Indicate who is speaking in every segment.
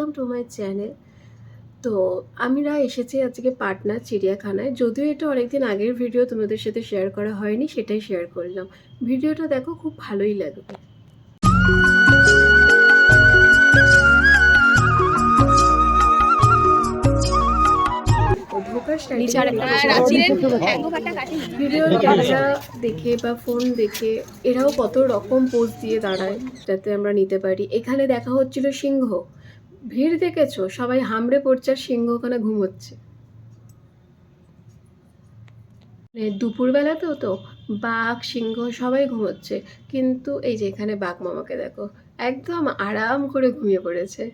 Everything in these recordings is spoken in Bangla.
Speaker 1: ওয়েলকাম টু মাই চ্যানেল তো আমরা এসেছি আজকে পাটনা চিড়িয়াখানায়। যদিও এটা অনেকদিন আগের ভিডিও তোমাদের সাথে শেয়ার করা হয়নি সেটাই শেয়ার করলাম। ভিডিওটা দেখো খুব ভালোই লাগবে। ভিডিও ক্যামেরা দেখে বা ফোন দেখে এরাও কত রকম পোজ দিয়ে দাঁড়ায় যাতে আমরা নিতে পারি। এখানে দেখা হচ্ছিল সিংহ। ভিড় দেখেছ? সবাই হামড়ে পড়ছে আর সিংহ ওখানে ঘুমোচ্ছে। মানে দুপুরবেলাতেও তো বাঘ, সিংহ সবাই ঘুমোচ্ছে। কিন্তু এই যে এখানে বাঘ মামাকে দেখো, একদম আরাম করে ঘুমিয়ে পড়েছে।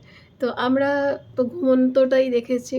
Speaker 1: তো আমরা তো ঘুমন্তটাই দেখেছি।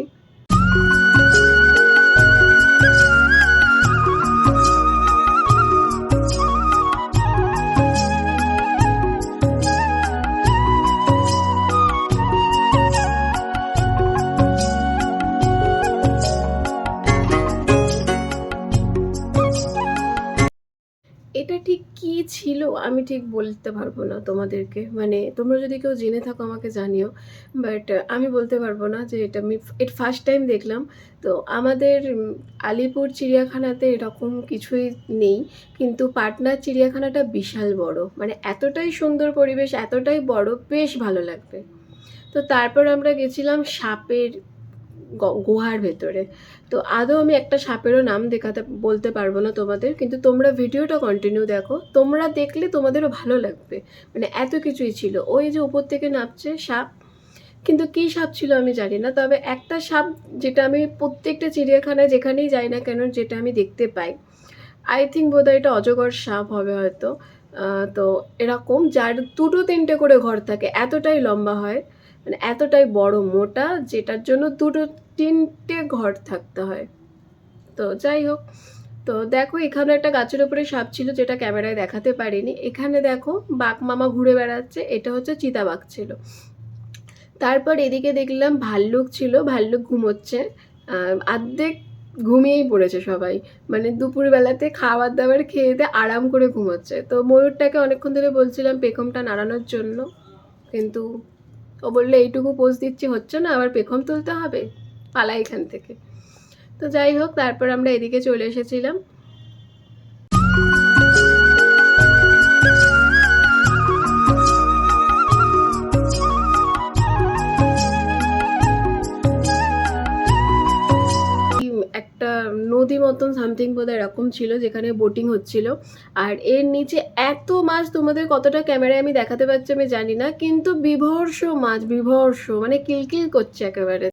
Speaker 1: এটা ঠিক কি ছিল? আমি ঠিক বলতে পারব না তোমাদেরকে। মানে তোমরা যদি কেউ জেনে থাকো, আমাকে জানিও। বাট আমি বলতে পারব না যে এটা আমি এটা ফার্স্ট টাইম দেখলাম। তো আমাদের আলিপুর চিড়িয়াখানাতে এরকম কিছুই নেই। কিন্তু পাটনার চিড়িয়াখানাটা বিশাল বড়। মানে এতটাই সুন্দর পরিবেশ, এতটাই বড়, বেশ ভালো লাগবে। তো তারপর আমরা গেছিলাম সাপের গুহার ভেতরে। তো আদৌ আমি একটা সাপেরও নাম দেখাতে, বলতে পারব না তোমাদের, কিন্তু তোমরা ভিডিওটা কন্টিনিউ দেখো, তোমরা দেখলে তোমাদেরও ভালো লাগবে। মানে এত কিছুই ছিল। ওই যে উপর থেকে নামছে সাপ, কিন্তু কী সাপ ছিল আমি জানি না, তবে একটা সাপ যেটা আমি প্রত্যেকটা চিড়িয়াখানায় যেখানেই যাই না কেন, যেটা আমি দেখতে পাই। আই থিঙ্ক বোধহয় এটা অজগর সাপ হবে হয়তো। তো এরকম, যার দুটো তিনটে করে ঘর থাকে, এতটাই লম্বা হয়। মানে এতটাই বড় মোটা যেটার জন্য দুটো তিনটে ঘর থাকতে হয়। তো যাই হোক তো দেখো এখানে একটা গাছের উপরে সাপ ছিল যেটা ক্যামেরায় দেখাতে পারিনি। এখানে দেখো বাঘ মামা ঘুরে বেড়াচ্ছে এটা হচ্ছে চিতাবাঘ ছিল। তারপর এদিকে দেখলাম ভাল্লুক ছিল ভাল্লুক ঘুমোচ্ছে। আহ, অর্ধেক ঘুমিয়েই পড়েছে সবাই। মানে দুপুরবেলাতে খাবার দাবার খেয়ে দিয়ে আরাম করে ঘুমোচ্ছে। তো ময়ূরটাকে অনেকক্ষণ ধরে বলছিলাম পেখমটা নাড়ানোর জন্য। কিন্তু ও বললে, এইটুকু পোজ দিচ্ছি, হচ্ছে না? আবার পেখম তুলতে হবে? পালা এখান থেকে। তো যাই হোক, তারপর আমরা এদিকে চলে এসেছিলাম। নদী মতন সামথিং বোধ এরকম ছিল যেখানে বোটিং হচ্ছিল। আর এর নিচে এত মাছ তোমাদের কতটা ক্যামেরায় আমি দেখাতে পারছি আমি জানি না, কিন্তু বিভর্ষ মাছ, বিভর্ষ মানে কিলকিল করছে একেবারে।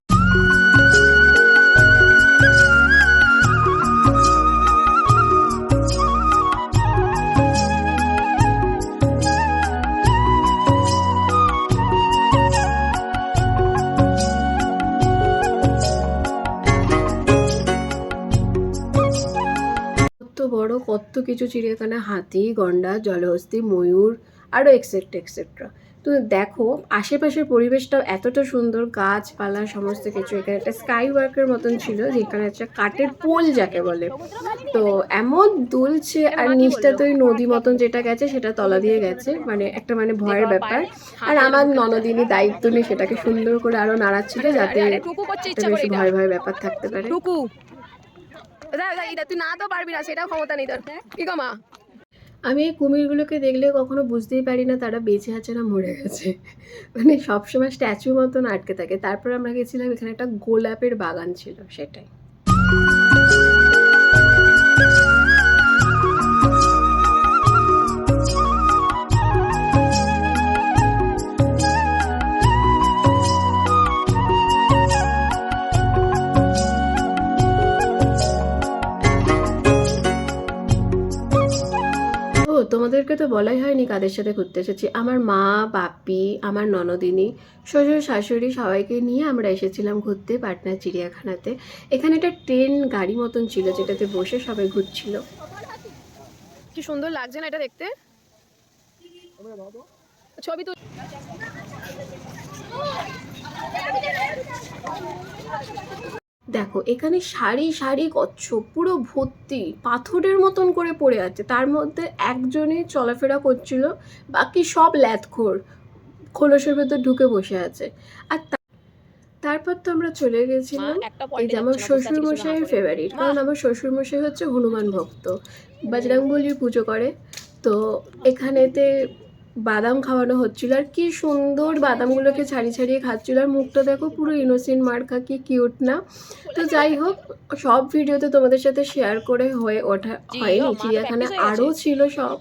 Speaker 1: বড় কত কিছু চিড়িয়াখানা হাতি গন্ডা জলহস্তি ময়ূর আরও এক্সেট্রা এক্সেট্রা তো দেখো আশেপাশের পরিবেশটাও এতটা সুন্দর গাছপালা সমস্ত কিছু। এখানে একটা স্কাই ওয়ার্কের মতন ছিল যেখানে একটা কাঠের পোল যাকে বলে। তো এমন দুলছে আর নিচটা তো ওই নদী মতন যেটা গেছে সেটা তলা দিয়ে গেছে। মানে একটা মানে ভয়ের ব্যাপার। আর আমার ননদিনী দায়িত্ব নিয়ে সেটাকে সুন্দর করে আরও নাড়াচ্ছিল যাতে বেশি ভয় ভয় ব্যাপার থাকতে পারে।
Speaker 2: এটা তুই না তো পারবি না সেটাও ক্ষমতা নেই তোর। কি মা?
Speaker 1: আমি এই কুমিরগুলোকে দেখলে কখনো বুঝতেই পারি না তারা বেঁচে আছে না মরে গেছে। মানে সবসময় স্ট্যাচু মতন আটকে থাকে। তারপর আমরা গেছিলাম এখানে একটা গোলাপের বাগান ছিল সেটাই। ও তো বলাই হয়নি কাদের সাথে ঘুরতে এসেছি। আমার মা বাপি আমার ননদিনী, শ্বশুর, শাশুড়ি সবাইকে নিয়ে আমরা এসেছিলাম ঘুরতে পাটনা চিড়িয়াখানাতে। এখানে একটা ট্রেন গাড়ি মতন ছিল যেটাতে বসে সবাই ঘুরছিল।
Speaker 2: কি সুন্দর লাগছে না এটা দেখতে? ছবি তো
Speaker 1: দেখো এখানে সারি সারি কচ্ছপ পুরো ভর্তি পাথরের মতন করে পড়ে আছে। তার মধ্যে একজনই চলাফেরা করছিল বাকি সব ল্যাথখোর খোলসের ভেতর ঢুকে বসে আছে। আর তারপর তো আমরা চলে গেছিলাম এই যে আমার শ্বশুর মশাইয়ের ফেভারিট কারণ আমার শ্বশুর মশাই হচ্ছে হনুমান ভক্ত। বজরংবলির পুজো করে। তো এখানেতে বাদাম খাওয়ানো হচ্ছিল আর কি সুন্দর বাদামগুলোকে ছাড়িয়ে ছাড়িয়ে খাচ্ছিল আর মুখটা দেখো পুরো ইনোসেন্ট মার্কা কি কিউট না। তো যাই হোক সব ভিডিওতে তোমাদের সাথে শেয়ার করে হয়ে ওঠা হয়নি। চিড়িয়াখানা। আরও ছিল সব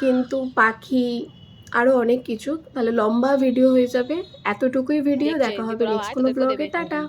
Speaker 1: কিন্তু পাখি আরও অনেক কিছু। তাহলে লম্বা ভিডিও হয়ে যাবে। এতটুকুই ভিডিও দেখা হবে নেক্সট কোনো ব্লগে টাটা।